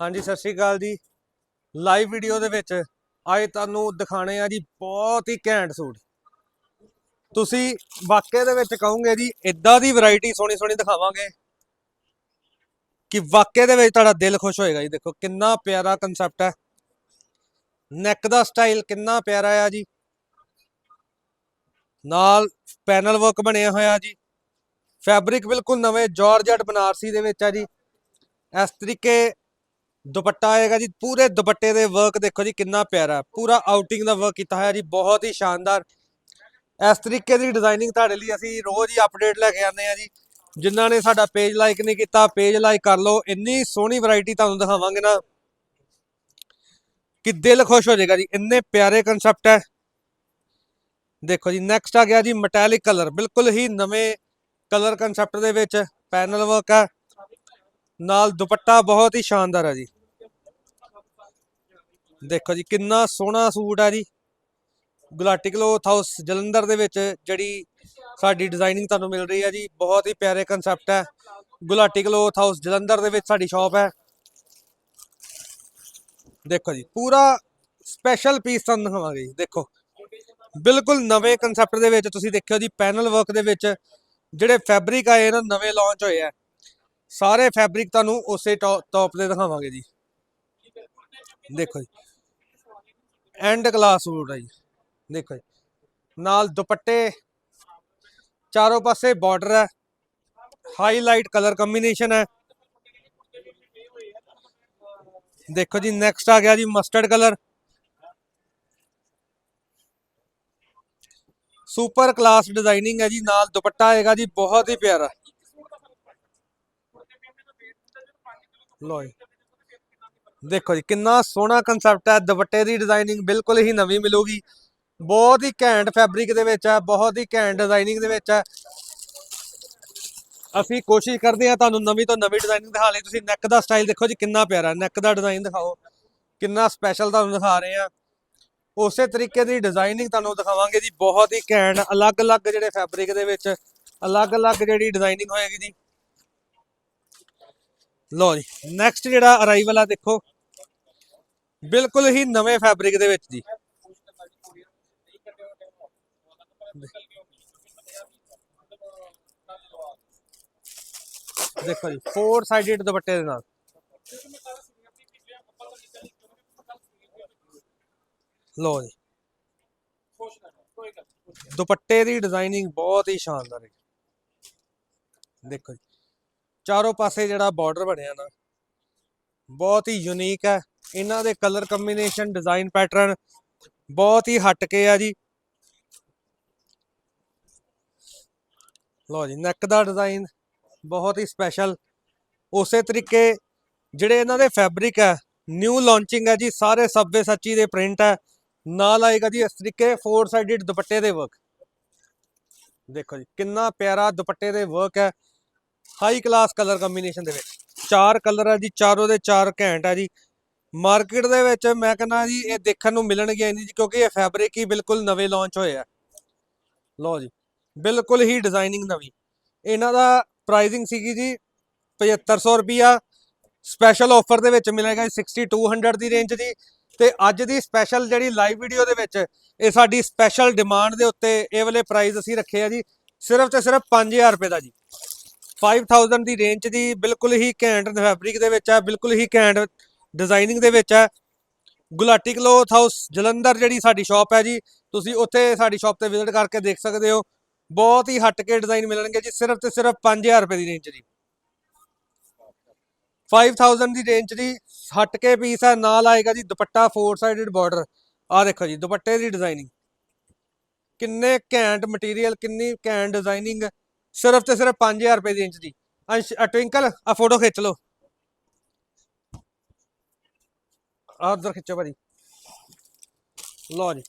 ਹਾਂਜੀ, ਸਤਿ ਸ਼੍ਰੀ ਅਕਾਲ ਜੀ। ਲਾਈਵ ਵੀਡੀਓ ਦੇ ਵਿੱਚ ਅੱਜ ਤੁਹਾਨੂੰ ਦਿਖਾਣੇ ਆ ਜੀ ਬਹੁਤ ਹੀ ਘੈਂਟ ਸੂਟ। ਤੁਸੀਂ ਵਾਕਿਆ ਦੇ ਵਿੱਚ ਕਹੋਗੇ ਜੀ ਇਦਾਂ ਦੀ ਵੈਰਾਈਟੀ ਸੋਹਣੀ ਸੋਹਣੀ ਦਿਖਾਵਾਂਗੇ ਕਿ ਵਾਕਿਆ ਦੇ ਵਿੱਚ ਤੁਹਾਡਾ ਦਿਲ ਖੁਸ਼ ਹੋਏਗਾ ਜੀ। ਦੇਖੋ, ਕਿੰਨਾ ਪਿਆਰਾ ਕਨਸੈਪਟ ਹੈ। ਨੈਕ ਦਾ ਸਟਾਈਲ ਕਿੰਨਾ ਪਿਆਰਾ ਆ ਜੀ। ਨਾਲ ਪੈਨਲ ਵਰਕ ਬਣਿਆ ਹੋਇਆ ਜੀ। ਫੈਬਰਿਕ ਬਿਲਕੁਲ ਨਵੇਂ ਜਾਰਜਟ ਬਨਾਰਸੀ ਦੇ ਵਿੱਚ ਆ ਜੀ। ਇਸ ਤਰੀਕੇ ਦੁਪੱਟਾ ਆਏਗਾ ਜੀ, ਪੂਰੇ ਦੁਪੱਟੇ ਦੇ ਵਰਕ ਦੇਖੋ ਜੀ ਕਿੰਨਾ ਪਿਆਰਾ, ਪੂਰਾ ਆਊਟਿੰਗ ਦਾ ਵਰਕ ਕੀਤਾ ਹੋਇਆ ਜੀ, ਬਹੁਤ ਹੀ ਸ਼ਾਨਦਾਰ। ਇਸ ਤਰੀਕੇ ਦੀ ਡਿਜ਼ਾਈਨਿੰਗ ਤੁਹਾਡੇ ਲਈ ਅਸੀਂ ਰੋਜ਼ ਹੀ ਅਪਡੇਟ ਲੈ ਕੇ ਆਉਂਦੇ ਆ ਜੀ। ਜਿਨ੍ਹਾਂ ਨੇ ਸਾਡਾ ਪੇਜ ਲਾਈਕ ਨਹੀਂ ਕੀਤਾ ਪੇਜ ਲਾਈਕ ਕਰ ਲਓ, ਇੰਨੀ ਸੋਹਣੀ ਵੈਰਾਈਟੀ ਤੁਹਾਨੂੰ ਦਿਖਾਵਾਂਗੇ ਨਾ। ਕਿ ਦਿਲ ਖੁਸ਼ ਹੋ ਜਾਏਗਾ ਜੀ, ਇੰਨੇ ਪਿਆਰੇ ਕਨਸੈਪਟ ਹੈ। ਦੇਖੋ ਜੀ ਨੈਕਸਟ ਆ ਗਿਆ ਜੀ ਮੈਟੈਲਿਕ ਕਲਰ ਬਿਲਕੁਲ ਹੀ ਨਵੇਂ ਕਲਰ ਕਨਸੈਪਟ ਦੇ ਵਿੱਚ ਪੈਨਲ ਵਰਕ ਹੈ। ਨਾਲ ਦੁਪੱਟਾ ਬਹੁਤ ਹੀ ਸ਼ਾਨਦਾਰ ਹੈ ਜੀ। ਦੇਖੋ ਜੀ, ਕਿੰਨਾ ਸੋਹਣਾ ਸੂਟ ਹੈ ਜੀ। ਗੁਲਾਟੀ ਕਲੋਥ ਹਾਊਸ ਜਲੰਧਰ ਦੇ ਵਿੱਚ ਜਿਹੜੀ ਸਾਡੀ ਡਿਜ਼ਾਈਨਿੰਗ ਤੁਹਾਨੂੰ ਮਿਲ ਰਹੀ ਹੈ ਜੀ, ਬਹੁਤ ਹੀ ਪਿਆਰੇ ਕਨਸੈਪਟ ਹੈ ਗੁਲਾਟੀ ਕਲੋਥ ਹਾਊਸ ਜਲੰਧਰ ਦੇ ਵਿੱਚ ਸਾਡੀ ਸ਼ਾਪ ਹੈ ਦੇਖੋ ਜੀ, ਪੂਰਾ ਸਪੈਸ਼ਲ ਪੀਸ ਤੁਹਾਨੂੰ ਦਿਖਾਵਾਂਗੇ ਜੀ, ਦੇਖੋ। ਬਿਲਕੁਲ ਨਵੇਂ ਕਨਸੈਪਟ ਦੇ ਵਿੱਚ ਤੁਸੀਂ ਦੇਖਿਓ ਜੀ ਪੈਨਲ ਵਰਕ ਦੇ ਵਿੱਚ ਜਿਹੜੇ ਫੈਬਰਿਕ ਆਏ ਨਾ, ਨਵੇਂ ਲਾਂਚ ਹੋਏ ਆ। ਸਾਰੇ ਫੈਬਰਿਕ ਤੁਹਾਨੂੰ ਉਸੇ ਟੌਪ ਤੇ ਦਿਖਾਵਾਂਗੇ ਜੀ। ਦੇਖੋ ਜੀ। ਐਂਡ ਕਲਾਸ ਸੂਟ ਹੈ ਜੀ। ਦੇਖੋ ਜੀ। ਨਾਲ ਦੁਪੱਟੇ, ਚਾਰੋਂ ਪਾਸੇ ਬਾਰਡਰ ਹੈ ਹਾਈਲਾਈਟ ਕਲਰ ਕੰਬੀਨੇਸ਼ਨ ਹੈ ਦੇਖੋ ਜੀ ਨੈਕਸਟ ਆ ਗਿਆ ਜੀ mustard colour super class designing ਹੈ ਜੀ। ਨਾਲ ਦੁਪੱਟਾ ਆਏਗਾ ਜੀ, ਬਹੁਤ ਹੀ ਪਿਆਰਾ। ਲੋ ਜੀ। ਦੇਖੋ ਜੀ, ਕਿੰਨਾ ਸੋਹਣਾ ਕਨਸੈਪਟ ਹੈ, ਦੁਪੱਟੇ ਦੀ ਡਿਜ਼ਾਈਨਿੰਗ ਬਿਲਕੁਲ ਹੀ ਨਵੀਂ ਮਿਲੂਗੀ। ਬਹੁਤ ਹੀ ਘੈਂਟ ਫੈਬਰਿਕ ਦੇ ਵਿੱਚ ਹੈ, ਬਹੁਤ ਹੀ ਘੈਂਟ ਡਿਜ਼ਾਈਨਿੰਗ ਦੇ ਵਿੱਚ ਹੈ। ਅਸੀਂ ਕੋਸ਼ਿਸ਼ ਕਰਦੇ ਹਾਂ ਤੁਹਾਨੂੰ ਨਵੀਂ ਤੋਂ ਨਵੀਂ ਡਿਜ਼ਾਈਨਿੰਗ ਦਿਖਾ ਲਈ। ਤੁਸੀਂ ਨੈਕ ਦਾ ਸਟਾਈਲ ਦੇਖੋ ਜੀ, ਕਿੰਨਾ ਪਿਆਰਾ ਨੈਕ ਦਾ ਡਿਜ਼ਾਈਨ ਦਿਖਾਓ। ਕਿੰਨਾ ਸਪੈਸ਼ਲ ਤੁਹਾਨੂੰ ਦਿਖਾ ਰਹੇ ਆ ਉਸੇ ਤਰੀਕੇ ਦੀ ਡਿਜ਼ਾਈਨਿੰਗ ਤੁਹਾਨੂੰ ਦਿਖਾਵਾਂਗੇ ਜੀ। ਬਹੁਤ ਹੀ ਘੈਂਟ, ਅਲੱਗ-ਅਲੱਗ ਜਿਹੜੇ ਫੈਬਰਿਕ ਦੇ ਵਿੱਚ, ਅਲੱਗ-ਅਲੱਗ ਜਿਹੜੀ ਡਿਜ਼ਾਈਨਿੰਗ ਹੋਏਗੀ ਜੀ। ਲੋ ਜੀ ਨੈਕਸਟ ਜਿਹੜਾ ਅਰਾਈਵਲ ਆ ਦੇਖੋ, ਬਿਲਕੁਲ ਹੀ ਨਵੇਂ ਫੈਬਰਿਕ ਦੇ ਵਿੱਚ ਜੀ। ਦੇਖੋ ਜੀ ਫੋਰ ਸਾਈਡਡ ਦੁਪੱਟੇ ਦੇ ਨਾਲ। ਲੋ ਜੀ। ਦੁਪੱਟੇ ਦੀ ਡਿਜ਼ਾਈਨਿੰਗ ਬਹੁਤ ਹੀ ਸ਼ਾਨਦਾਰ ਹੈ ਦੇਖੋ ਜੀ ਚਾਰੋਂ ਪਾਸੇ ਜਿਹੜਾ ਬਾਰਡਰ ਬਣਿਆ ਨਾ, ਬਹੁਤ ਹੀ ਯੂਨੀਕ ਹੈ। ਇਹਨਾਂ ਦੇ ਕਲਰ ਕੰਬੀਨੇਸ਼ਨ ਡਿਜ਼ਾਈਨ ਪੈਟਰਨ ਬਹੁਤ ਹੀ ਹਟ ਕੇ ਆ ਜੀ। ਲਓ ਜੀ ਨੈਕ ਦਾ ਡਿਜ਼ਾਈਨ ਬਹੁਤ ਹੀ ਸਪੈਸ਼ਲ ਉਸੇ ਤਰੀਕੇ ਜਿਹੜੇ ਇਹਨਾਂ ਦੇ ਫੈਬਰਿਕ ਹੈ ਨਿਊ ਲਾਂਚਿੰਗ ਹੈ ਜੀ, ਸਾਰੇ ਸਬਵੇ ਸੱਚੀ ਦੇ ਪ੍ਰਿੰਟ ਹੈ। ਨਾਲ ਆਏਗਾ ਜੀ ਇਸ ਤਰੀਕੇ ਫੋਰ ਸਾਈਡਡ ਦੁਪੱਟੇ ਦੇ ਵਰਕ ਦੇਖੋ ਜੀ, ਕਿੰਨਾ ਪਿਆਰਾ ਦੁਪੱਟੇ ਦੇ ਵਰਕ ਹੈ। ਹਾਈ ਕਲਾਸ ਕਲਰ ਕੰਬੀਨੇਸ਼ਨ ਦੇ ਵਿੱਚ। ਚਾਰ ਕਲਰ ਆ ਜੀ, ਚਾਰੋਂ ਦੇ ਚਾਰ ਘੈਂਟ ਆ ਜੀ। ਮਾਰਕੀਟ ਦੇ ਵਿੱਚ ਮੈਂ ਕਹਿੰਦਾ ਜੀ, ਇਹ ਦੇਖਣ ਨੂੰ ਮਿਲਣਗੇ ਨਹੀਂ ਜੀ, ਕਿਉਂਕਿ ਇਹ ਫੈਬਰਿਕ ਹੀ ਬਿਲਕੁਲ ਨਵੇਂ ਲਾਂਚ ਹੋਏ ਆ। ਲਓ ਜੀ, ਬਿਲਕੁਲ ਹੀ ਡਿਜ਼ਾਈਨਿੰਗ ਨਵੀਂ। ਇਹਨਾਂ ਦਾ ਪ੍ਰਾਈਸਿੰਗ ਸੀਗੀ ਜੀ 7500 ਰੁਪਿਆ ਸਪੈਸ਼ਲ ਆਫਰ ਦੇ ਵਿੱਚ ਮਿਲੇਗਾ 6200 ਦੀ ਰੇਂਜ ਦੀ। ਤੇ ਅੱਜ ਦੀ ਸਪੈਸ਼ਲ ਜਿਹੜੀ ਲਾਈਵ ਵੀਡੀਓ ਦੇ ਵਿੱਚ, ਇਹ ਸਾਡੀ ਸਪੈਸ਼ਲ ਡਿਮਾਂਡ ਦੇ ਉੱਤੇ ਇਹ ਵਾਲੇ ਪ੍ਰਾਈਸ ਅਸੀਂ ਰੱਖੇ ਆ ਜੀ, ਸਿਰਫ ਤੇ ਸਿਰਫ 5000 ਰੁਪਏ ਦਾ ਜੀ। 5000 ਦੀ ਰੇਂਜ ਦੀ ਬਿਲਕੁਲ ਹੀ ਘੈਂਟ ਫੈਬਰਿਕ ਦੇ ਵਿੱਚ ਆ ਬਿਲਕੁਲ ਹੀ ਘੈਂਟ ਡਿਜ਼ਾਈਨਿੰਗ ਦੇ ਵਿੱਚ ਆ ਗੁਲਾਟੀ ਕਲੋਥ ਹਾਊਸ ਜਲੰਧਰ ਜਿਹੜੀ ਸਾਡੀ ਸ਼ਾਪ ਹੈ ਜੀ, ਤੁਸੀਂ ਉੱਥੇ ਸਾਡੀ ਸ਼ਾਪ ਤੇ ਵਿਜ਼ਿਟ ਕਰਕੇ ਦੇਖ ਸਕਦੇ ਹੋ। ਬਹੁਤ ਹੀ ਹਟ ਕੇ ਡਿਜ਼ਾਈਨ ਮਿਲਣਗੇ ਜੀ, ਸਿਰਫ ਤੇ ਸਿਰਫ 5000 ਰੁਪਏ ਦੀ ਰੇਂਜ ਦੀ 5000 ਦੀ ਰੇਂਜ ਦੀ ਹਟ ਕੇ ਪੀਸ ਹੈ, ਨਾਲ ਆਏਗਾ ਜੀ ਦੁਪੱਟਾ ਫੋਰ ਸਾਈਡਡ ਬਾਰਡਰ ਆ ਦੇਖੋ ਜੀ, ਦੁਪੱਟੇ ਦੀ ਡਿਜ਼ਾਈਨਿੰਗ ਕਿੰਨੇ ਘੈਂਟ ਮਟੀਰੀਅਲ ਕਿੰਨੀ ਘੈਂਟ ਡਿਜ਼ਾਈਨਿੰਗ ਸਿਰਫ ਤੇ ਸਿਰਫ 5000 ਰੁਪਏ ਦੀ ਇੰਚ ਦੀ। ਅੰਸ਼ ਟਵਿੰਕਲ ਆ ਫੋਟੋ ਖਿੱਚ ਲਓ। ਆ ਉਧਰ ਖਿੱਚੋ ਭਾਜੀ। ਲਓ ਜੀ,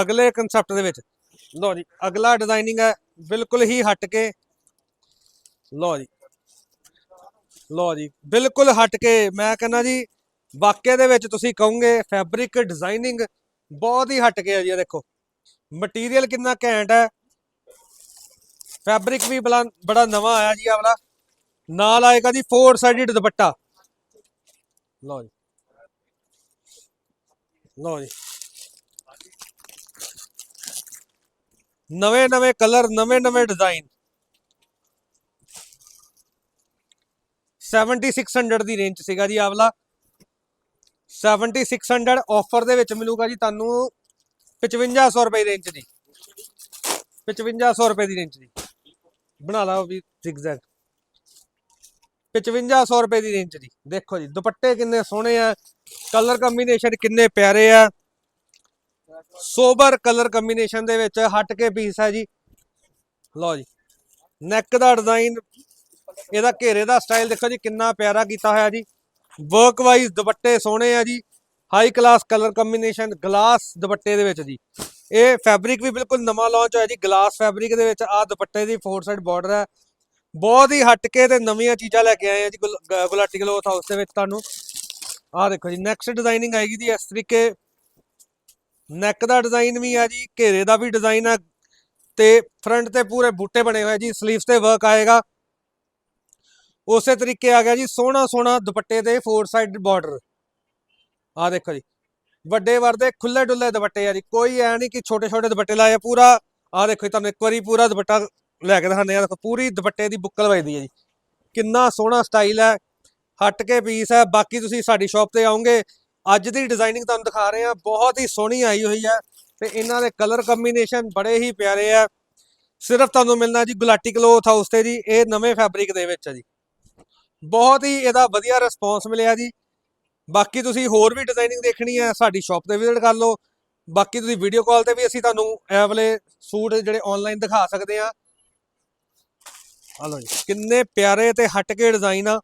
ਅਗਲੇ ਕਨਸੈਪਟ ਦੇ ਵਿੱਚ। ਲਓ ਜੀ, ਅਗਲਾ ਡਿਜ਼ਾਈਨਿੰਗ ਹੈ, ਬਿਲਕੁਲ ਹੀ ਹਟ ਕੇ। ਲਓ ਜੀ। ਲਓ ਜੀ, ਬਿਲਕੁਲ ਹਟ ਕੇ। ਮੈਂ ਕਹਿੰਦਾ ਜੀ, ਵਾਕਿਆ ਦੇ ਵਿੱਚ ਤੁਸੀਂ ਕਹੋਗੇ ਫੈਬਰਿਕ ਡਿਜ਼ਾਈਨਿੰਗ ਬਹੁਤ ਹੀ ਹਟ ਕੇ ਹੈ ਜੀ, ਇਹ ਦੇਖੋ। ਮਟੀਰੀਅਲ ਕਿੰਨਾ ਘੈਂਟ ਹੈ। ਫੈਬਰਿਕ ਵੀ ਬਲਾ- ਬੜਾ ਨਵਾਂ ਆਇਆ ਜੀ ਆ ਨਾਲ ਆਏਗਾ ਜੀ ਫੋਰ ਸਾਈਡਡ ਦੁਪੱਟਾ। ਲਓ ਜੀ। ਲਓ ਜੀ। ਨਵੇਂ ਨਵੇਂ ਕਲਰ ਨਵੇਂ ਨਵੇਂ ਡਿਜ਼ਾਈਨ 7600 ਦੀ ਰੇਂਜ ਸੀਗਾ ਜੀ ਆਵਲਾ 7600 ਆਫਰ ਦੇ ਵਿੱਚ ਮਿਲੂਗਾ ਜੀ ਤੁਹਾਨੂੰ 5500 ਰੁਪਏ ਦੀ ਰੇਂਜ ਦੀ। 5500 ਰੁਪਏ ਦੀ ਰੇਂਜ ਦੀ। ਬਣਾ ਲਓ ਵੀ zigzag 5500 ਰੁਪਏ ਦੀ ਰੇਂਜ ਦੀ। ਦੇਖੋ ਜੀ, ਦੁਪੱਟੇ ਕਿੰਨੇ ਸੋਹਣੇ ਆ ਕਲਰ ਕੰਬੀਨੇਸ਼ਨ ਕਿੰਨੇ ਪਿਆਰੇ ਆ। ਸੋਬਰ ਕਲਰ ਕੰਬੀਨੇਸ਼ਨ ਦੇ ਵਿੱਚ ਹਟ ਕੇ ਪੀਸ ਹੈ ਜੀ। ਲਓ ਜੀ ਨੈਕ ਦਾ ਡਿਜ਼ਾਈਨ ਇਹਦਾ ਘੇਰੇ ਦਾ ਸਟਾਈਲ ਦੇਖੋ ਜੀ, ਕਿੰਨਾ ਪਿਆਰਾ ਕੀਤਾ ਹੋਇਆ ਜੀ। ਵਰਕ ਵਾਈਜ਼ ਦੁਪੱਟੇ ਸੋਹਣੇ ਆ ਜੀ। High class colour combination glass ਦੁਪੱਟੇ ਦੇ ਵਿੱਚ ਜੀ। ਇਹ ਫੈਬਰਿਕ ਵੀ ਬਿਲਕੁਲ ਨਵਾਂ ਲਾਂਚ ਹੋਇਆ ਜੀ ਗਲਾਸ ਫੈਬਰਿਕ ਦੇ ਵਿੱਚ ਆ ਦੁਪੱਟੇ ਦੀ ਫੋਰ ਸਾਈਡ ਬਾਰਡਰ ਹੈ। ਬਹੁਤ ਹੀ ਹਟ ਕੇ ਤੇ ਨਵੀਆਂ ਚੀਜ਼ਾਂ ਲੈ ਕੇ ਆਏ ਆ ਜੀ, ਗੁਲ- ਗੁਲਾਟੀ ਕਲੋਥ ਹਾਊਸ ਦੇ ਵਿੱਚ ਤੁਹਾਨੂੰ। ਆਹ ਦੇਖੋ ਜੀ ਨੈਕਸਟ ਡਿਜ਼ਾਈਨਿੰਗ ਆਏਗੀ ਜੀ, ਇਸ ਤਰੀਕੇ। ਨੈਕ ਦਾ ਡਿਜ਼ਾਈਨ ਵੀ ਆ ਜੀ, ਘੇਰੇ ਦਾ ਵੀ ਡਿਜ਼ਾਈਨ ਆ, ਤੇ ਫਰੰਟ ਤੇ ਪੂਰੇ ਬੂਟੇ ਬਣੇ ਹੋਏ ਜੀ ਸਲੀਵਸ ਤੇ ਵਰਕ ਆਏਗਾ। ਉਸੇ ਤਰੀਕੇ ਆ ਗਿਆ ਜੀ ਸੋਹਣਾ ਸੋਹਣਾ ਦੁਪੱਟੇ ਤੇ ਫੋਰ ਸਾਈਡ ਬਾਰਡਰ ਆਹ ਦੇਖੋ ਜੀ ਵੱਡੇ ਵਰਦੇ ਖੁੱਲੇ ਡੁੱਲੇ ਦੁਪੱਟੇ ਆ ਜੀ। ਕੋਈ ਐ ਨਹੀਂ ਕਿ ਛੋਟੇ ਛੋਟੇ ਦੁਪੱਟੇ ਲਾਏ ਆ ਪੂਰਾ। ਆਹ ਦੇਖੋ ਜੀ, ਤੁਹਾਨੂੰ ਇੱਕ ਵਾਰੀ ਪੂਰਾ ਦੁਪੱਟਾ ਲੈ ਕੇ ਦਿਖਾਉਂਦੇ ਆ। ਦੇਖੋ, ਪੂਰੀ ਦੁਪੱਟੇ ਦੀ ਬੁੱਕਲ ਵੱਜਦੀ ਹੈ ਜੀ। ਕਿੰਨਾ ਸੋਹਣਾ ਸਟਾਈਲ ਹੈ। ਹਟ ਕੇ ਪੀਸ ਹੈ। ਬਾਕੀ ਤੁਸੀਂ ਸਾਡੀ ਸ਼ਾਪ ਤੇ ਆਓਗੇ। ਅੱਜ ਦੀ ਡਿਜ਼ਾਈਨਿੰਗ ਤੁਹਾਨੂੰ ਦਿਖਾ ਰਹੇ ਆ ਬਹੁਤ ਹੀ ਸੋਹਣੀ ਆਈ ਹੋਈ ਹੈ ਤੇ ਇਹਨਾਂ ਦੇ ਕਲਰ ਕੰਬੀਨੇਸ਼ਨ ਬੜੇ ਹੀ ਪਿਆਰੇ ਆ। ਸਿਰਫ ਤੁਹਾਨੂੰ ਮਿਲਣਾ ਜੀ ਗੁਲਾਟੀ ਕਲੋਥ ਹਾਊਸ ਤੇ ਜੀ। ਇਹ ਨਵੇਂ ਫੈਬਰਿਕ ਦੇ ਵਿੱਚ ਹੈ ਜੀ। ਬਹੁਤ ਹੀ ਇਹਦਾ ਵਧੀਆ ਰਿਸਪੌਂਸ ਮਿਲਿਆ ਜੀ। ਬਾਕੀ ਤੁਸੀਂ ਹੋਰ ਵੀ ਡਿਜ਼ਾਈਨਿੰਗ ਦੇਖਣੀ ਹੈ, ਸਾਡੀ ਸ਼ਾਪ ਤੇ ਵਿਜ਼ਿਟ ਕਰ ਲਓ। ਬਾਕੀ ਤੁਸੀਂ ਵੀਡੀਓ ਕਾਲ ਤੇ ਵੀ ਅਸੀਂ ਤੁਹਾਨੂੰ ਇਹ ਵਾਲੇ ਸੂਟ ਜਿਹੜੇ ਆਨਲਾਈਨ ਦਿਖਾ ਸਕਦੇ ਆ ਆ ਲਓ ਜੀ, ਕਿੰਨੇ ਪਿਆਰੇ ਤੇ ਹਟ ਕੇ ਡਿਜ਼ਾਈਨ ਆ।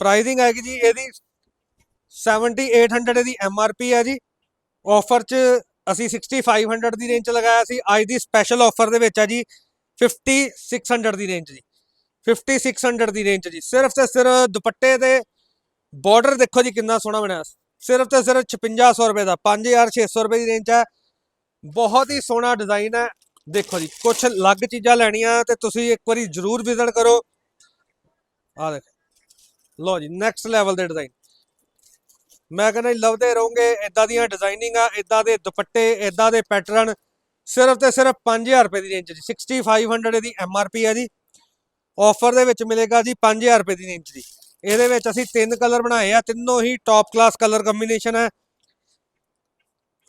ਪ੍ਰਾਈਸਿੰਗ ਆਏਗੀ ਜੀ, ਇਹਦੀ 7800 ਦੀ ਐਮਆਰਪੀ ਹੈ ਜੀ। ਆਫਰ 'ਚ ਅਸੀਂ 6500 ਦੀ ਰੇਂਜ 'ਚ ਲਗਾਇਆ ਸੀ। ਅੱਜ ਦੀ ਸਪੈਸ਼ਲ ਆਫਰ ਦੇ ਵਿੱਚ ਆ ਜੀ 5600 ਦੀ ਰੇਂਜ ਜੀ। 5600 ਦੀ ਰੇਂਜ ਜੀ। ਸਿਰਫ ਤੇ ਸਿਰਫ ਦੁਪੱਟੇ ਦੇ ਬਾਰਡਰ ਦੇਖੋ ਜੀ ਕਿੰਨਾ ਸੋਹਣਾ ਬਣਿਆ। ਸਿਰਫ ਤੇ ਸਿਰਫ 5600 ਰੁਪਏ ਦਾ 5600 ਰੁਪਏ ਦੀ ਰੇਂਜ ਹੈ। ਬਹੁਤ ਹੀ ਸੋਹਣਾ ਡਿਜ਼ਾਈਨ ਹੈ। ਦੇਖੋ ਜੀ ਕੁਝ ਅਲੱਗ ਚੀਜ਼ਾਂ ਲੈਣੀਆਂ ਤੇ ਤੁਸੀਂ ਇੱਕ ਵਾਰੀ ਜ਼ਰੂਰ ਵਿਜ਼ਿਟ ਕਰੋ। ਆ ਦੇਖੋ। ਲਓ ਜੀ ਨੈਕਸਟ ਲੈਵਲ ਦੇ ਡਿਜ਼ਾਈਨ ਮੈਂ ਕਹਿੰਦਾ ਜੀ, ਲੱਭਦੇ ਰਹੋਗੇ ਇਦਾਂ ਦੀਆਂ ਡਿਜ਼ਾਈਨਿੰਗ ਆ ਇਦਾਂ ਦੇ ਦੁਪੱਟੇ ਇਦਾਂ ਦੇ ਪੈਟਰਨ ਸਿਰਫ ਤੇ ਸਿਰਫ 5000 ਰੁਪਏ ਦੀ ਰੇਂਜ ਜੀ। 6500 ਇਹਦੀ ਪੀ ਹੈ ਜੀ। ਆਫਰ ਦੇ ਵਿੱਚ ਮਿਲੇਗਾ ਜੀ 5000 ਰੁਪਏ ਦੀ ਰੇਂਜ ਦੀ। ਇਹਦੇ ਵਿੱਚ ਅਸੀਂ ਤਿੰਨ ਕਲਰ ਬਣਾਏ ਆ, ਤਿੰਨੋਂ ਹੀ ਟੌਪ ਕਲਾਸ ਕਲਰ ਕੰਬੀਨੇਸ਼ਨ ਹੈ।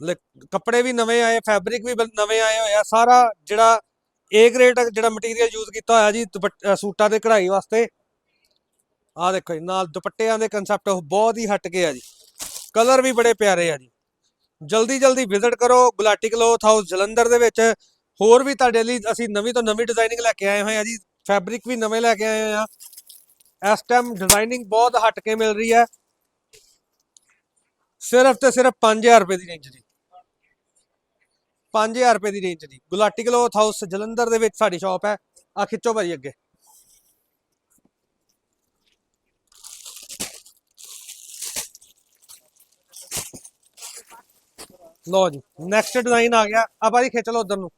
ਲ- ਕੱਪੜੇ ਵੀ ਨਵੇਂ ਆਏ ਫੈਬਰਿਕ ਵੀ ਬਲ- ਨਵੇਂ ਆਏ ਹੋਏ ਆ। ਸਾਰਾ ਜਿਹੜਾ ਏ ਗ੍ਰੇਡ ਜਿਹੜਾ ਮਟੀਰੀਅਲ ਯੂਜ਼ ਕੀਤਾ ਹੋਇਆ ਜੀ, ਦੁਪੱਟ- ਸੂਟਾਂ ਦੇ ਕਢਾਈ ਵਾਸਤੇ। ਆਹ ਦੇਖੋ ਜੀ, ਨਾਲ ਦੁਪੱਟਿਆਂ ਦੇ ਕਨਸੈਪਟ ਬਹੁਤ ਹੀ ਹਟ ਕੇ ਆ ਜੀ। ਕਲਰ ਵੀ ਬੜੇ ਪਿਆਰੇ ਆ ਜੀ। ਜਲਦੀ ਜਲਦੀ ਵਿਜ਼ਿਟ ਕਰੋ, ਗੁਲਾਟੀ ਕਲੋਥ ਹਾਊਸ ਜਲੰਧਰ ਦੇ ਵਿੱਚ। ਹੋਰ ਵੀ ਤੁਹਾਡੇ ਲਈ ਅਸੀਂ ਨਵੀਂ ਤੋਂ ਨਵੀਂ ਡਿਜ਼ਾਈਨਿੰਗ ਲੈ ਕੇ ਆਏ ਹੋਏ ਆ ਜੀ। ਫੈਬਰਿਕ ਵੀ ਨਵੇਂ ਲੈ ਕੇ ਆਏ ਆ। ਇਸ ਟਾਈਮ ਡਿਜ਼ਾਈਨਿੰਗ ਬਹੁਤ ਹਟ ਕੇ ਮਿਲ ਰਹੀ ਹੈ। ਸਿਰਫ ਤੇ ਸਿਰਫ 5000 ਰੁਪਏ ਦੀ ਰੇਂਜ ਦੀ। 5000 ਰੁਪਏ ਦੀ ਰੇਂਜ ਦੀ। ਗੁਲਾਟੀ ਕਲੋਥ ਹਾਊਸ ਜਲੰਧਰ ਦੇ ਵਿੱਚ ਸਾਡੀ ਸ਼ਾਪ ਹੈ। ਆ ਖਿੱਚੋ ਭਾਜੀ ਅੱਗੇ। ਲਓ ਜੀ ਨੈਕਸਟ ਡਿਜ਼ਾਈਨ ਆ ਗਿਆ। ਆ ਭਾਜੀ ਖਿੱਚ ਲਓ ਉਧਰ ਨੂੰ।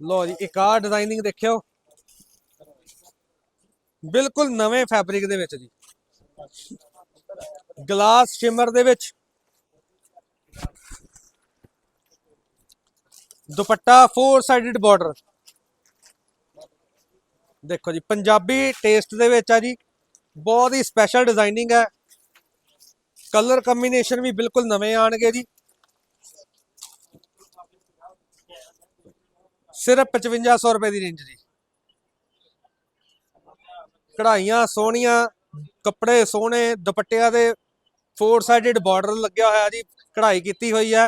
ਲਓ ਜੀ, ਇੱਕ ਆ ਡਿਜ਼ਾਈਨਿੰਗ ਦੇਖਿਓ। ਬਿਲਕੁਲ ਨਵੇਂ ਫੈਬਰਿਕ ਦੇ ਵਿੱਚ ਜੀ। ਗਲਾਸ ਸ਼ਿਮਰ ਦੇ ਵਿੱਚ। ਦੁਪੱਟਾ ਫੋਰ ਸਾਈਡਡ ਬਾਰਡਰ ਦੇਖੋ ਜੀ, ਪੰਜਾਬੀ ਟੇਸਟ ਦੇ ਵਿੱਚ ਆ ਜੀ। ਬਹੁਤ ਹੀ ਸਪੈਸ਼ਲ ਡਿਜ਼ਾਈਨਿੰਗ ਹੈ। ਕਲਰ ਕੰਬੀਨੇਸ਼ਨ ਵੀ ਬਿਲਕੁਲ ਨਵੇਂ ਆਣਗੇ ਜੀ। ਸਿਰਫ 5500 ਰੁਪਏ ਦੀ ਰੇਂਜ ਜੀ। ਕਢਾਈਆਂ ਸੋਹਣੀਆਂ, ਕੱਪੜੇ ਸੋਹਣੇ, ਦੁਪੱਟਿਆਂ ਦੇ ਫੋਰ ਸਾਈਡਡ ਬਾਰਡਰ ਲੱਗਿਆ ਹੋਇਆ ਜੀ, ਕਢਾਈ ਕੀਤੀ ਹੋਈ ਹੈ।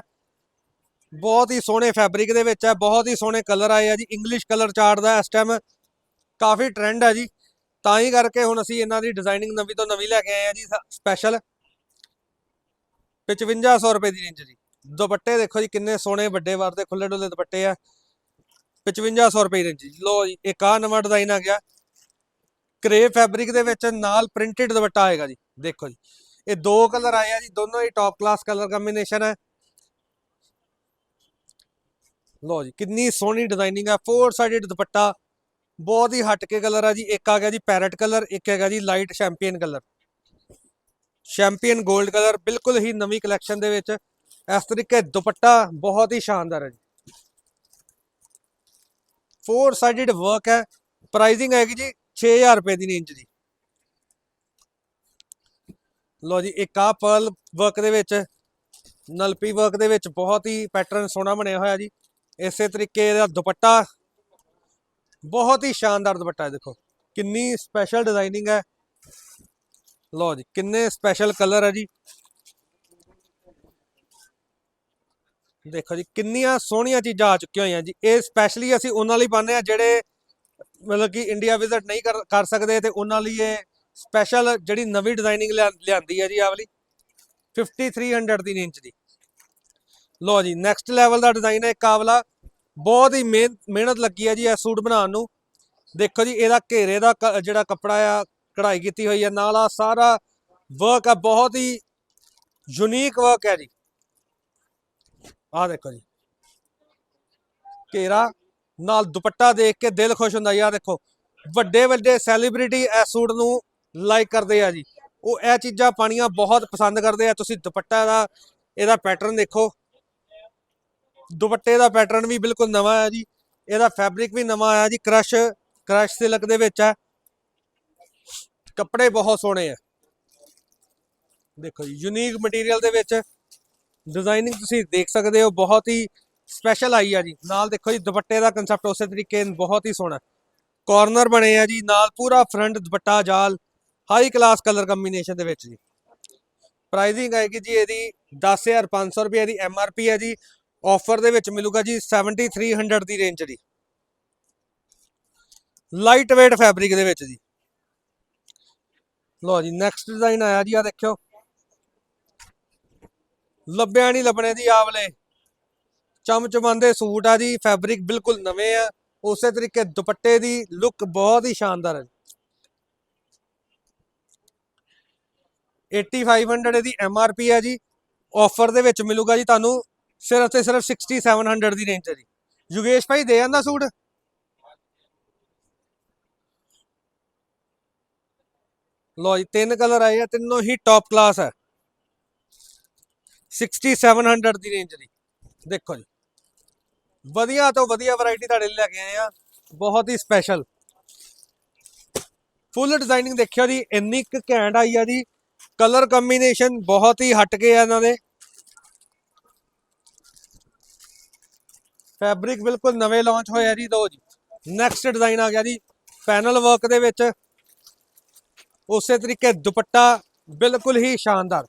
ਬਹੁਤ ਹੀ ਸੋਹਣੇ ਫੈਬਰਿਕ ਦੇ ਵਿੱਚ ਹੈ, ਬਹੁਤ ਹੀ ਸੋਹਣੇ ਕਲਰ ਆਏ ਆ ਜੀ ਇੰਗਲਿਸ਼ ਕਲਰ ਚਾਰਟ ਦਾ ਇਸ ਟਾਈਮ ਕਾਫੀ ਟ੍ਰੈਂਡ ਹੈ ਜੀ। ਤਾਂ ਹੀ ਕਰਕੇ ਹੁਣ ਅਸੀਂ ਇਹਨਾਂ ਦੀ ਡਿਜ਼ਾਈਨਿੰਗ ਨਵੀਂ ਤੋਂ ਨਵੀਂ ਲੈ ਕੇ ਆਏ ਆ ਜੀ ਸਪੈਸ਼ਲ 5500 ਰੁਪਏ ਦੀ ਰੇਂਜ ਜੀ। ਦੁਪੱਟੇ ਦੇਖੋ ਜੀ, ਕਿੰਨੇ ਸੋਹਣੇ ਵੱਡੇ ਵਾਰ ਦੇ ਖੁੱਲੇ ਡੁੱਲੇ ਦੁਪੱਟੇ ਆ। 5500 ਰੁਪਏ ਦੀ ਰੇਂਜ ਜੀ ਲੋ ਜੀ, ਇੱਕ ਆ ਨਵਾਂ ਡਿਜ਼ਾਈਨ ਆ ਗਿਆ। ਕਰੇ ਫੈਬਰਿਕ ਦੇ ਵਿੱਚ ਨਾਲ ਪ੍ਰਿੰਟਡ ਦੁਪੱਟਾ ਆਏਗਾ ਜੀ। ਦੇਖੋ ਜੀ, ਇਹ ਦੋ ਕਲਰ ਆਏ ਆ ਜੀ, ਦੋਨੋਂ ਹੀ ਟੌਪ ਕਲਾਸ ਕਲਰ ਕੰਬੀਨੇਸ਼ਨ ਹੈ ਲੋ ਜੀ, ਕਿੰਨੀ ਸੋਹਣੀ ਡਿਜ਼ਾਈਨਿੰਗ ਹੈ ਫੋਰ ਸਾਈਡਡ ਦੁਪੱਟਾ, ਬਹੁਤ ਹੀ ਹਟ ਕੇ ਕਲਰ ਆ ਜੀ। ਇੱਕ ਆ ਗਿਆ ਜੀ ਪੈਰਟ ਕਲਰ ਇੱਕ ਹੈਗਾ ਜੀ ਲਾਈਟ ਸ਼ੈਂਪੀਅਨ ਕਲਰ ਸ਼ੈਂਪੀਅਨ 골ਡ ਕਲਰ ਬਿਲਕੁਲ ਹੀ ਨਵੀਂ ਕਲੈਕਸ਼ਨ ਦੇ ਵਿੱਚ। ਇਸ ਤਰੀਕੇ ਦੁਪੱਟਾ ਬਹੁਤ ਹੀ ਸ਼ਾਨਦਾਰ ਹੈ ਜੀ। ਫੋਰ ਸਾਈਡਡ ਵਰਕ ਹੈ। ਪ੍ਰਾਈਸਿੰਗ ਹੈਗੀ ਜੀ 6000 ਰੁਪਏ ਦੀ ਰੇਂਜ ਦੀ। ਲੋ ਜੀ, ਇੱਕ ਆ ਪਰਲ ਵਰਕ ਦੇ ਵਿੱਚ, ਨਲਪੀ ਵਰਕ ਦੇ ਵਿੱਚ ਬਹੁਤ ਹੀ ਪੈਟਰਨ ਸੋਹਣਾ ਬਣਿਆ ਹੋਇਆ ਜੀ। ਇਸੇ ਤਰੀਕੇ ਦਾ ਦੁਪੱਟਾ, ਬਹੁਤ ਹੀ ਸ਼ਾਨਦਾਰ ਦੁਪੱਟਾ ਹੈ ਦੇਖੋ। ਕਿੰਨੀ ਸਪੈਸ਼ਲ ਡਿਜ਼ਾਈਨਿੰਗ ਹੈ। ਲੋ ਜੀ, ਕਿੰਨੇ ਸਪੈਸ਼ਲ ਕਲਰ ਹੈ ਜੀ। ਦੇਖੋ ਜੀ, ਕਿੰਨੀਆਂ ਸੋਹਣੀਆਂ ਚੀਜ਼ਾਂ ਆ ਚੁੱਕੀਆਂ ਹੋਈਆਂ ਜੀ। ਇਹ ਸਪੈਸ਼ਲੀ ਅਸੀਂ ਉਹਨਾਂ ਲਈ ਪਾਉਂਦੇ ਆ ਜਿਹੜੇ ਮਤਲਬ ਕਿ ਇੰਡੀਆ ਵਿਜ਼ਿਟ ਨਹੀਂ ਕਰ ਕਰ ਸਕਦੇ ਤੇ ਉਹਨਾਂ ਲਈ ਇਹ ਸਪੈਸ਼ਲ ਜਿਹੜੀ ਨਵੀਂ ਡਿਜ਼ਾਈਨਿੰਗ ਲਿਆਂਦੀ ਹੈ ਜੀ ਆਹ ਵਾਲੀ। 5300 ਦੀ ਇੰਚ ਦੀ। ਲੋ ਜੀ ਨੈਕਸਟ ਲੈਵਲ ਦਾ ਡਿਜ਼ਾਈਨ ਹੈ ਇੱਕ ਆਹ ਬਹੁਤ ਹੀ ਮਿਹਨ- ਮਿਹਨਤ ਲੱਗੀ ਹੈ ਜੀ ਇਹ ਸੂਟ ਬਣਾਉਣ ਨੂੰ। ਦੇਖੋ ਜੀ, ਇਹਦਾ ਘੇਰੇ ਦਾ ਕ- ਜਿਹੜਾ ਕੱਪੜਾ ਆ, ਕਢਾਈ ਕੀਤੀ ਹੋਈ ਹੈ। ਨਾਲ ਆ ਸਾਰਾ ਵਰਕ ਆ, ਬਹੁਤ ਹੀ ਯੂਨੀਕ ਵਰਕ ਹੈ ਜੀ। ਆਹ ਦੇਖੋ ਜੀ। ਘੇਰਾ, ਨਾਲ ਦੁਪੱਟਾ ਦੇਖ ਕੇ ਦਿਲ ਖੁਸ਼ ਹੁੰਦਾ ਯਾਰ ਦੇਖੋ, ਵੱਡੇ ਵੱਡੇ ਸੈਲੀਬ੍ਰਿਟੀ ਇਸ ਸੂਟ ਨੂੰ ਲਾਈਕ ਕਰਦੇ ਆ ਜੀ। ਉਹ ਇਹ ਚੀਜ਼ਾਂ ਪਾਣੀਆਂ ਬਹੁਤ ਪਸੰਦ ਕਰਦੇ ਆ। ਤੁਸੀਂ ਦੁਪੱਟਾ ਦਾ, ਇਹਦਾ ਪੈਟਰਨ ਦੇਖੋ। ਦੁਪੱਟੇ ਦਾ ਪੈਟਰਨ ਵੀ ਬਿਲਕੁਲ ਨਵਾਂ ਆ ਜੀ। ਇਹਦਾ ਫੈਬਰਿਕ ਵੀ ਨਵਾਂ ਆਇਆ ਜੀ। ਕ੍ਰਸ਼ ਕ੍ਰਸ਼ ਸਿਲਕ ਦੇ ਵਿੱਚ ਹੈ ਕੱਪੜੇ ਬਹੁਤ ਸੋਹਣੇ ਆ। ਦੇਖੋ ਜੀ ਯੂਨੀਕ ਮਟੀਰੀਅਲ ਦੇ ਵਿੱਚ ਡਿਜ਼ਾਈਨਿੰਗ ਤੁਸੀਂ ਦੇਖ ਸਕਦੇ ਹੋ, ਬਹੁਤ ਹੀ ਸਪੈਸ਼ਲ ਆਈ ਆ ਜੀ। ਨਾਲ ਦੇਖੋ ਜੀ, ਦੁਪੱਟੇ ਦਾ ਕਨਸੈਪਟ ਉਸੇ ਤਰੀਕੇ ਬਹੁਤ ਹੀ ਸੋਹਣਾ। ਕਾਰਨਰ ਬਣੇ ਆ ਜੀ, ਨਾਲ ਪੂਰਾ ਫਰੰਟ ਦੁਪੱਟਾ, ਜਾਲ ਹਾਈ ਕਲਾਸ ਕਲਰ ਕੰਬੀਨੇਸ਼ਨ ਦੇ ਵਿੱਚ ਜੀ। ਪ੍ਰਾਈਸਿੰਗ ਆਏਗੀ ਜੀ ਇਹਦੀ 10500 ਰੁਪਏ ਦੀ ਪੀ ਹੈ ਜੀ। ਆਫਰ ਦੇ ਵਿੱਚ ਮਿਲੂਗਾ ਜੀ 7300 ਦੀ ਰੇਂਜ ਦੀ ਲਾਈਟ weight ਫੈਬਰਿਕ ਦੇ ਵਿੱਚ ਜੀ। ਲੋ ਜੀ ਨੈਕਸਟ ਡਿਜ਼ਾਈਨ ਆਇਆ ਜੀ ਆ ਦੇਖਿਓ। ਲੱਭਿਆ ਨਹੀਂ ਲੱਭਣੇ ਦੀ ਆਵਲੇ ਚਮਚਮਾਂਦੇ ਸੂਟ ਆ ਜੀ ਫੈਬਰਿਕ ਬਿਲਕੁਲ ਨਵੇਂ ਆ। ਉਸੇ ਤਰੀਕੇ ਦੁਪੱਟੇ ਦੀ ਲੁੱਕ ਬਹੁਤ ਹੀ ਸ਼ਾਨਦਾਰ ਹੈ 8500 ਇਹਦੀ ਪੀ ਹੈ ਜੀ। ਆਫਰ ਦੇ ਵਿੱਚ ਮਿਲੂਗਾ ਜੀ ਤੁਹਾਨੂੰ, ਸਿਰਫ ਤੇ ਸਿਰਫ 6700 ਦੀ ਰੇਂਜ ਹੈ ਜੀ। ਯੁਗੇਸ਼ ਭਾਈ, ਦੇ ਜਾਂਦਾ ਸੂਟ? ਲੋ ਜੀ, ਤਿੰਨ ਕਲਰ ਆਏ ਆ, ਤਿੰਨੋਂ ਹੀ ਟੌਪ ਕਲਾਸ ਹੈ 6700 ਦੀ ਰੇਂਜ ਦੀ। ਦੇਖੋ ਜੀ। ਵਧੀਆ ਤੋਂ ਵਧੀਆ ਵੈਰਾਈਟੀ ਤੁਹਾਡੇ ਲਈ ਲੈ ਕੇ ਆਏ ਆ। ਬਹੁਤ ਹੀ ਸਪੈਸ਼ਲ ਫੁੱਲ ਡਿਜ਼ਾਈਨਿੰਗ ਦੇਖਿਓ ਜੀ, ਇੰਨੀ ਕੁ ਘੈਂਟ ਆਈ ਆ ਜੀ। ਕਲਰ ਕੰਬੀਨੇਸ਼ਨ ਬਹੁਤ ਹੀ ਹਟ ਕੇ ਆ ਇਹਨਾਂ ਦੇ। ਫੈਬਰਿਕ ਬਿਲਕੁਲ ਨਵੇਂ ਲਾਂਚ ਹੋਇਆ ਜੀ, ਦੋ ਜੀ। ਨੈਕਸਟ ਡਿਜ਼ਾਈਨ ਆ ਗਿਆ ਜੀ ਪੈਨਲ ਵਰਕ ਦੇ ਵਿੱਚ। ਉਸੇ ਤਰੀਕੇ ਦੁਪੱਟਾ ਬਿਲਕੁਲ ਹੀ ਸ਼ਾਨਦਾਰ।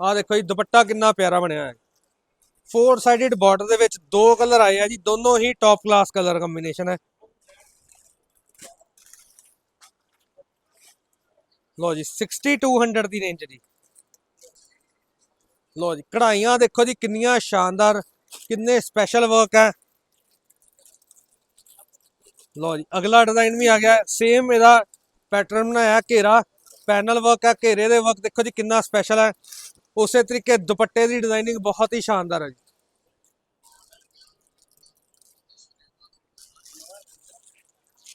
ਆਹ ਦੇਖੋ ਜੀ, ਦੁਪੱਟਾ ਕਿੰਨਾ ਪਿਆਰਾ ਬਣਿਆ ਹੈ। ਫੋਰ ਸਾਈਡਡ ਬਾਰਡਰ ਦੇ ਵਿੱਚ ਦੋ ਕਲਰ ਆਏ ਆ ਜੀ, ਦੋਨੋਂ ਹੀ ਟੌਪ ਕਲਾਸ ਕਲਰ ਕੰਬੀਨੇਸ਼ਨ ਹੈ। ਲੋ ਜੀ 6200 ਦੀ ਰੇਂਜ ਦੀ ਲੋ ਜੀ। ਕਢਾਈਆਂ ਦੇਖੋ ਜੀ, ਕਿੰਨੀਆਂ ਸ਼ਾਨਦਾਰ, ਕਿੰਨੇ ਸਪੈਸ਼ਲ ਵਰਕ ਹੈ। ਲੋ ਜੀ, ਅਗਲਾ ਡਿਜ਼ਾਈਨ ਵੀ ਆ ਗਿਆ ਸੇਮ ਇਹਦਾ ਪੈਟਰਨ ਬਣਾਇਆ, ਘੇਰਾ ਪੈਨਲ ਵਰਕ ਹੈ, ਘੇਰੇ ਦੇ ਵਰਕ ਦੇਖੋ ਜੀ, ਕਿੰਨਾ ਸਪੈਸ਼ਲ ਹੈ। ਉਸੇ ਤਰੀਕੇ ਦੁਪੱਟੇ ਦੀ ਡਿਜ਼ਾਈਨਿੰਗ ਬਹੁਤ ਹੀ ਸ਼ਾਨਦਾਰ ਹੈ ਜੀ।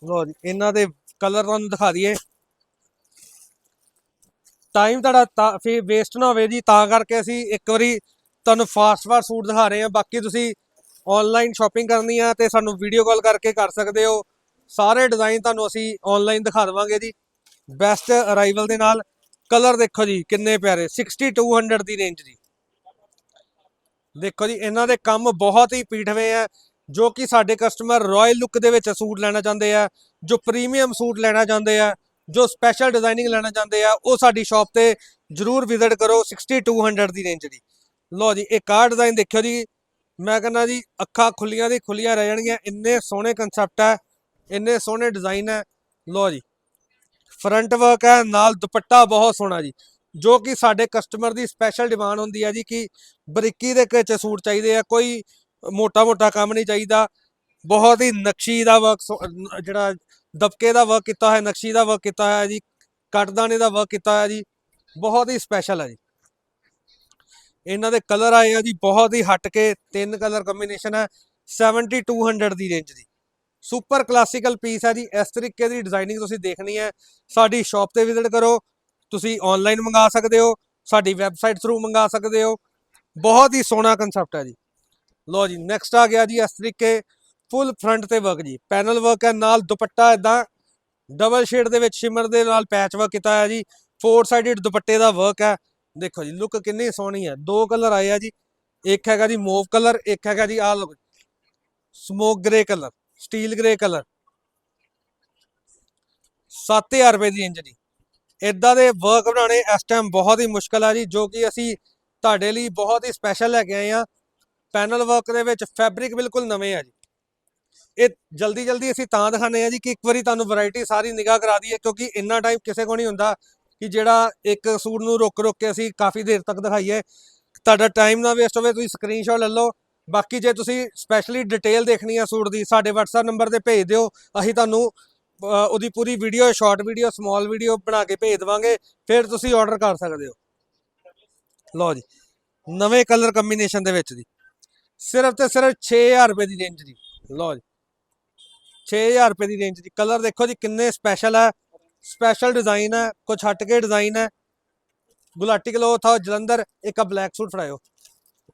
ਲੋ ਜੀ, ਇਹਨਾਂ ਦੇ ਕਲਰ ਤੁਹਾਨੂੰ ਦਿਖਾ ਦਈਏ। ਟਾਈਮ ਤੁਹਾਡਾ ਤਾਂ ਫੇ ਵੇਸਟ ਨਾ ਹੋਵੇ ਜੀ, ਤਾਂ ਕਰਕੇ ਅਸੀਂ ਇੱਕ ਵਾਰੀ ਤੁਹਾਨੂੰ ਫਾਸਟ ਫਾਸਟ ਸੂਟ ਦਿਖਾ ਰਹੇ ਹਾਂ। ਬਾਕੀ ਤੁਸੀਂ ਆਨਲਾਈਨ ਸ਼ਾਪਿੰਗ ਕਰਨੀ ਆ ਤੇ ਸਾਨੂੰ ਵੀਡੀਓ ਕਾਲ ਕਰਕੇ ਕਰ ਸਕਦੇ ਹੋ। ਸਾਰੇ ਡਿਜ਼ਾਈਨ ਤੁਹਾਨੂੰ ਅਸੀਂ ਆਨਲਾਈਨ ਦਿਖਾ ਦੇਵਾਂਗੇ ਜੀ। ਬੈਸਟ ਅਰਾਈਵਲ ਦੇ ਨਾਲ। ਕਲਰ ਦੇਖੋ ਜੀ, ਕਿੰਨੇ ਪਿਆਰੇ 6200 ਦੀ ਰੇਂਜ ਦੀ ਦੇਖੋ ਜੀ, ਇਹਨਾਂ ਦੇ ਕੰਮ ਬਹੁਤ ਹੀ ਪੀਠਵੇਂ ਆ, ਜੋ ਕਿ ਸਾਡੇ ਕਸਟਮਰ ਰਾਇਲ ਲੁੱਕ ਦੇ ਵਿੱਚ ਸੂਟ ਲੈਣਾ ਚਾਹੁੰਦੇ ਆ, ਜੋ ਪ੍ਰੀਮੀਅਮ ਸੂਟ ਲੈਣਾ ਚਾਹੁੰਦੇ ਆ, ਜੋ ਸਪੈਸ਼ਲ ਡਿਜ਼ਾਈਨਿੰਗ ਲੈਣਾ ਚਾਹੁੰਦੇ ਆ, ਉਹ ਸਾਡੀ ਸ਼ਾਪ ਤੇ ਜਰੂਰ ਵਿਜ਼ਿਟ ਕਰੋ 6200 ਦੀ ਰੇਂਜ ਦੀ ਲੋ ਜੀ। ਇਹ ਆਹ ਡਿਜ਼ਾਈਨ ਦੇਖਿਓ ਜੀ, ਮੈਂ ਕਹਿੰਦਾ ਜੀ, ਅੱਖਾਂ ਖੁੱਲੀਆਂ ਦੀ ਖੁੱਲੀਆਂ ਰਹਿ ਜਾਣਗੀਆਂ, ਇੰਨੇ ਸੋਹਣੇ ਕਨਸੈਪਟ ਹੈ ਇੰਨੇ ਸੋਹਣੇ ਡਿਜ਼ਾਈਨ ਹੈ ਲੋ ਜੀ ਫਰੰਟ ਵਰਕ ਹੈ, ਨਾਲ ਦੁਪੱਟਾ ਬਹੁਤ ਸੋਹਣਾ ਜੀ, ਜੋ ਕਿ ਸਾਡੇ ਕਸਟਮਰ ਦੀ ਸਪੈਸ਼ਲ ਡਿਮਾਂਡ ਹੁੰਦੀ ਹੈ ਜੀ ਕਿ ਬਰੀਕੀ ਦੇ ਵਿੱਚ ਸੂਟ ਚਾਹੀਦੇ ਆ, ਕੋਈ ਮੋਟਾ ਮੋਟਾ ਕੰਮ ਨਹੀਂ ਚਾਹੀਦਾ, ਬਹੁਤ ਹੀ ਨਕਸ਼ੀ ਦਾ ਵਰਕ ਜਿਹੜਾ ਦਬਕੇ ਦਾ ਵਰਕ ਕੀਤਾ ਹੋਇਆ, ਨਕਸ਼ੀ ਦਾ ਵਰਕ ਕੀਤਾ ਹੋਇਆ ਜੀ ਕੱਟਦਾਨੇ ਦਾ ਵਰਕ ਕੀਤਾ ਹੋਇਆ ਜੀ, ਬਹੁਤ ਹੀ ਸਪੈਸ਼ਲ ਹੈ ਜੀ। ਇਹਨਾਂ ਦੇ ਕਲਰ ਆਏ ਆ ਜੀ, ਬਹੁਤ ਹੀ ਹਟ ਕੇ ਤਿੰਨ ਕਲਰ ਕੰਬੀਨੇਸ਼ਨ ਹੈ 7200 ਦੀ ਰੇਂਜ ਦੀ। ਸੁਪਰ ਕਲਾਸੀਕਲ ਪੀਸ ਹੈ ਜੀ। ਇਸ ਤਰੀਕੇ ਦੀ ਡਿਜ਼ਾਈਨਿੰਗ ਤੁਸੀਂ ਦੇਖਣੀ ਹੈ। ਸਾਡੀ ਸ਼ਾਪ ਤੇ ਵਿਜ਼ਿਟ ਕਰੋ। ਤੁਸੀਂ ਆਨਲਾਈਨ ਮੰਗਾ ਸਕਦੇ ਹੋ। ਸਾਡੀ ਵੈਬਸਾਈਟ ਥਰੂ ਮੰਗਾ ਸਕਦੇ ਹੋ। ਬਹੁਤ ਹੀ ਸੋਹਣਾ ਕਨਸੈਪਟ ਹੈ ਜੀ। ਲੋ ਜੀ ਨੈਕਸਟ ਆ ਗਿਆ ਜੀ ਇਸ ਤਰੀਕੇ ਫੁੱਲ ਫਰੰਟ ਤੇ ਵਰਕ ਜੀ। ਪੈਨਲ ਵਰਕ ਹੈ, ਨਾਲ ਦੁਪੱਟਾ ਇਦਾਂ ਡਬਲ ਸ਼ੇਡ ਦੇ ਵਿੱਚ ਸ਼ਿਮਰ ਦੇ ਨਾਲ ਪੈਚ ਵਰਕ ਕੀਤਾ ਹੋਇਆ ਜੀ। ਫੋਰ ਸਾਈਡਡ ਦੁਪੱਟੇ ਦਾ ਵਰਕ ਹੈ। ਦੇਖੋ ਜੀ ਲੁੱਕ ਕਿੰਨੀ ਸੋਹਣੀ ਹੈ। ਦੋ ਕਲਰ ਆਏ ਆ ਜੀ। ਇੱਕ ਹੈਗਾ ਜੀ ਮੋਵ ਕਲਰ ਇੱਕ ਹੈਗਾ ਜੀ ਆਹ smoke grey colour steel grey colour. 7000 ਰੁਪਏ ਦੀ ਰੇਂਜ ਜੀ ਇਦਾਂ ਦੇ ਵਰਕ ਬਣਾਉਣੇ ਇਸ ਟਾਈਮ ਬਹੁਤ ਹੀ ਮੁਸ਼ਕਲ ਆ ਜੀ, ਜੋ ਕਿ ਅਸੀਂ ਤੁਹਾਡੇ ਲਈ ਬਹੁਤ ਹੀ ਸਪੈਸ਼ਲ ਲੈ ਕੇ ਆਏ ਆ ਪੈਨਲ ਵਰਕ ਦੇ ਵਿੱਚ ਫੈਬਰਿਕ ਬਿਲਕੁਲ ਨਵੇਂ ਆ ਜੀ। ਇਹ ਜਲਦੀ ਜਲਦੀ ਅਸੀਂ ਤਾਂ ਦਿਖਾਣੇ ਆ ਜੀ ਕਿ ਇੱਕ ਵਾਰੀ ਤੁਹਾਨੂੰ ਵੈਰਾਈਟੀ ਸਾਰੀ ਨਿਗਾਹ ਕਰਾ ਦਈਏ, ਕਿਉਂਕਿ ਇੰਨਾ ਟਾਈਮ ਕਿਸੇ ਕੋਲ ਨਹੀਂ ਹੁੰਦਾ ਕਿ ਜਿਹੜਾ ਇੱਕ ਸੂਟ ਨੂੰ ਰੁਕ ਰੁਕ ਕੇ ਅਸੀਂ ਕਾਫੀ ਦੇਰ ਤੱਕ ਦਿਖਾਈਏ। ਤੁਹਾਡਾ ਟਾਈਮ ਨਾ ਵੇਸਟ ਹੋਵੇ, ਤੁਸੀਂ ਸਕਰੀਨਸ਼ਾਟ ਲੈ ਲਓ। ਬਾਕੀ ਜੇ ਤੁਸੀਂ ਸਪੈਸ਼ਲੀ ਡਿਟੇਲ ਦੇਖਣੀ ਆ ਸੂਟ ਦੀ, ਸਾਡੇ WhatsApp ਨੰਬਰ ਤੇ ਭੇਜ ਦਿਓ। ਅਸੀਂ ਤੁਹਾਨੂੰ ਉਹਦੀ ਪੂਰੀ video short video small video ਬਣਾ ਕੇ ਭੇਜ ਦੇਵਾਂਗੇ। ਫਿਰ ਤੁਸੀਂ ਆਰਡਰ ਕਰ ਸਕਦੇ ਹੋ। ਲਓ ਜੀ, ਨਵੇਂ ਕਲਰ ਕੰਬੀਨੇਸ਼ਨ ਦੇ ਵਿੱਚ ਦੀ। ਸਿਰਫ ਤੇ ਸਿਰਫ 6000 ਰੁਪਏ ਦੀ ਰੇਂਜ ਦੀ। ਲਓ ਜੀ 6000 ਰੁਪਏ ਦੀ ਰੇਂਜ ਦੀ। ਕਲਰ ਦੇਖੋ ਜੀ, ਕਿੰਨੇ ਸਪੈਸ਼ਲ ਹੈ ਸਪੈਸ਼ਲ ਡਿਜ਼ਾਈਨ ਹੈ ਕੁਝ ਹਟ ਕੇ ਡਿਜ਼ਾਈਨ ਹੈ ਗੁਲਾਟੀ ਕਲੋਥ ਆ, ਜਲੰਧਰ, ਇੱਕ ਆ ਬਲੈਕ ਸੂਟ ਫੜਾਇਓ।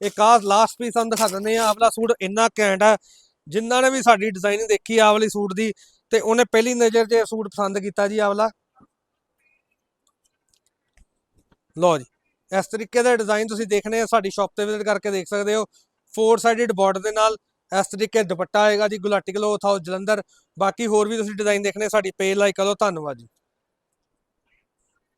ਇੱਕ ਆ ਲਾਸਟ ਪੀਸ ਤੁਹਾਨੂੰ ਦਿਖਾ ਦਿੰਦੇ ਆ ਆਹ ਸੂਟ ਇੰਨਾ ਘੈਂਟ ਹੈ, ਜਿਨ੍ਹਾਂ ਨੇ ਵੀ ਸਾਡੀ ਡਿਜ਼ਾਈਨਿੰਗ ਦੇਖੀ ਆ ਵਾਲੀ ਸੂਟ ਦੀ, ਤੇ ਉਹਨੇ ਪਹਿਲੀ ਨਜ਼ਰ 'ਚ ਸੂਟ ਪਸੰਦ ਕੀਤਾ ਜੀ ਆਹ ਵਾਲਾ। ਲਓ ਜੀ, ਇਸ ਤਰੀਕੇ ਦਾ ਡਿਜ਼ਾਈਨ ਤੁਸੀਂ ਦੇਖਣੇ ਆ, ਸਾਡੀ ਸ਼ਾਪ ਤੇ ਵਿਜ਼ਿਟ ਕਰਕੇ ਦੇਖ ਸਕਦੇ ਹੋ। ਫੋਰ ਸਾਈਡਡ ਬਾਰਡਰ ਦੇ ਨਾਲ ਇਸ ਤਰੀਕੇ ਦੁਪੱਟਾ ਆਏਗਾ ਜੀ ਗੁਲਾਟੀ ਕਲੋਥ ਹਾਊਸ ਜਲੰਧਰ। ਬਾਕੀ ਹੋਰ ਵੀ ਤੁਸੀਂ ਡਿਜ਼ਾਈਨ ਦੇਖਣੇ, ਸਾਡੀ ਪੇਜ ਲਾਈਕ ਕਰੋ, ਧੰਨਵਾਦ ਜੀ।